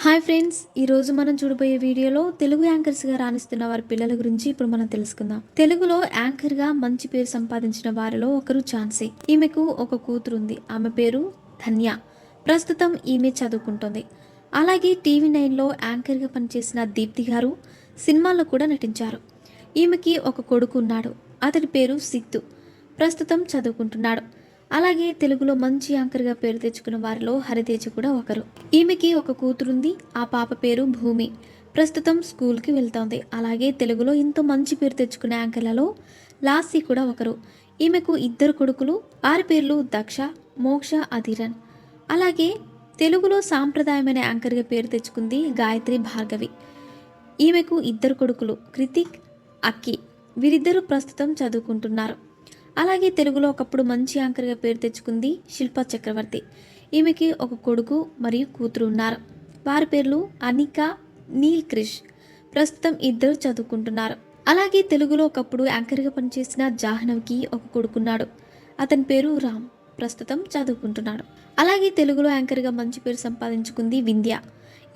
Hi friends ఈ రోజు మనం చూడబోయే వీడియోలో తెలుగు యాంకర్స్గా రాణిస్తున్న వారి పిల్లల గురించి ఇప్పుడు మనం తెలుసుకుందాం. తెలుగులో యాంకర్గా మంచి పేరు సంపాదించిన వారిలో ఒకరు ఝాన్సీ. ఈమెకు ఒక కూతురు ఉంది ఆమె పేరు ధన్య. ప్రస్తుతం ఈమె చదువుకుంటుంది. అలాగే టీవీ నైన్లో యాంకర్గా పనిచేసిన దీప్తి గారు సినిమాల్లో కూడా నటించారు. ఈమెకి ఒక కొడుకు ఉన్నాడు. అతడి పేరు సిద్ధు. ప్రస్తుతం చదువుకుంటున్నాడు. అలాగే తెలుగులో మంచి యాంకర్గా పేరు తెచ్చుకున్న వారిలో హరితేజ కూడా ఒకరు. ఈమెకి ఒక కూతురుంది ఆ పాప పేరు భూమి. ప్రస్తుతం స్కూల్కి వెళ్తోంది. అలాగే తెలుగులో ఎంతో మంచి పేరు తెచ్చుకున్న యాంకర్లలో లాస్సీ కూడా ఒకరు. ఈమెకు ఇద్దరు కొడుకులు వారి పేర్లు దక్ష మోక్ష అధిరన్. అలాగే తెలుగులో సాంప్రదాయమైన యాంకర్గా పేరు తెచ్చుకుంది గాయత్రి భార్గవి. ఈమెకు ఇద్దరు కొడుకులు కృతిక్ అక్కి. వీరిద్దరూ ప్రస్తుతం చదువుకుంటున్నారు. అలాగే తెలుగులో ఒకప్పుడు మంచి యాంకర్గా పేరు తెచ్చుకుంది శిల్పా చక్రవర్తి. ఈమెకి ఒక కొడుకు మరియు కూతురు ఉన్నారు. వారి పేర్లు అనిక నీల్ క్రిష్. ప్రస్తుతం ఇద్దరు చదువుకుంటున్నారు. అలాగే తెలుగులో ఒకప్పుడు యాంకర్గా పనిచేసిన జాహ్నవ్కి ఒక కొడుకున్నాడు. అతని పేరు రామ్. ప్రస్తుతం చదువుకుంటున్నాడు. అలాగే తెలుగులో యాంకర్గా మంచి పేరు సంపాదించుకుంది వింధ్య.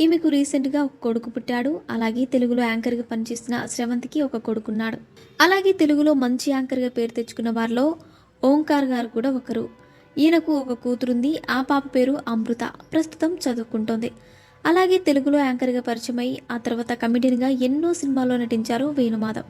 ఈమెకు రీసెంట్గా ఒక కొడుకు పుట్టాడు. అలాగే తెలుగులో యాంకర్గా పనిచేసిన శ్రవంతికి ఒక కొడుకున్నాడు. అలాగే తెలుగులో మంచి యాంకర్గా పేరు తెచ్చుకున్న వారిలో ఓంకార్ గారు కూడా ఒకరు. ఈయనకు ఒక కూతురుంది. ఆ పాప పేరు అమృత. ప్రస్తుతం చదువుకుంటోంది. అలాగే తెలుగులో యాంకర్గా పరిచయమై ఆ తర్వాత కమిడియన్గా ఎన్నో సినిమాల్లో నటించారు వేణుమాధవ్.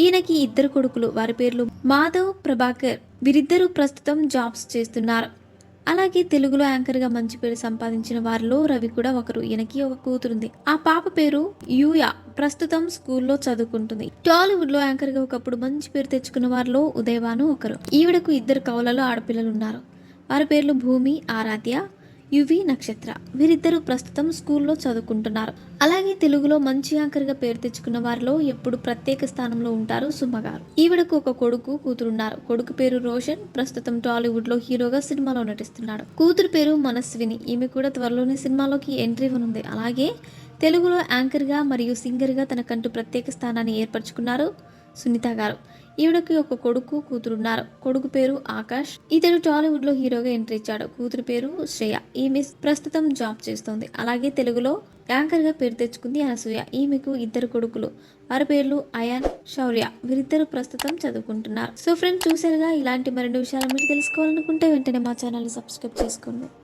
ఈయనకి ఇద్దరు కొడుకులు. వారి పేర్లు మాధవ్ ప్రభాకర్. వీరిద్దరూ ప్రస్తుతం జాబ్స్ చేస్తున్నారు. అలాగే తెలుగులో యాంకర్గా మంచి పేరు సంపాదించిన వారిలో రవి కూడా ఒకరు. ఈయనకి ఒక కూతురుంది. ఆ పాప పేరు యూయా. ప్రస్తుతం స్కూల్లో చదువుకుంటుంది. టాలీవుడ్లో యాంకర్గా ఒకప్పుడు మంచి పేరు తెచ్చుకున్న వారిలో ఉదయవాను ఒకరు. ఈవిడకు ఇద్దరు కవులలో ఆడపిల్లలు ఉన్నారు వారి పేర్లు భూమి ఆరాధ్య యువి నక్షత్ర. వీరిద్దరూ ప్రస్తుతం స్కూల్లో చదువుకుంటున్నారు. అలాగే తెలుగులో మంచి యాంకర్గా పేరు తెచ్చుకున్న వారిలో ఎప్పుడు ప్రత్యేక స్థానంలో ఉంటారు సుమ గారు ఈవిడకు ఒక కొడుకు కూతురున్నారు. కొడుకు పేరు రోషన్. ప్రస్తుతం టాలీవుడ్లో హీరోగా సినిమాలో నటిస్తున్నాడు. కూతురు పేరు మనస్విని. ఈమె కూడా త్వరలోనే సినిమాలోకి ఎంట్రీ ఉంది అలాగే తెలుగులో యాంకర్గా మరియు సింగర్గా తనకంటూ ప్రత్యేక స్థానాన్ని ఏర్పరచుకున్నారు. సునీత గారు. ఈవిడకి ఒక కొడుకు కూతురున్నారు. కొడుకు పేరు ఆకాష్. ఇతడు టాలీవుడ్లో హీరోగా ఎంట్రీ ఇచ్చాడు. కూతురు పేరు శ్రేయ. ఈమె ప్రస్తుతం జాబ్ చేస్తోంది. అలాగే తెలుగులో యాంకర్గా పేరు తెచ్చుకుంది అనసూయ. ఈమెకు ఇద్దరు కొడుకులు. వారి పేర్లు అయాన్ శౌర్య. వీరిద్దరు ప్రస్తుతం చదువుకుంటున్నారు. సో ఫ్రెండ్స్ చూసారుగా ఇలాంటి మరిన్ని విషయాలు మీరు తెలుసుకోవాలనుకుంటే వెంటనే మా ఛానల్ సబ్స్క్రైబ్ చేసుకోండి.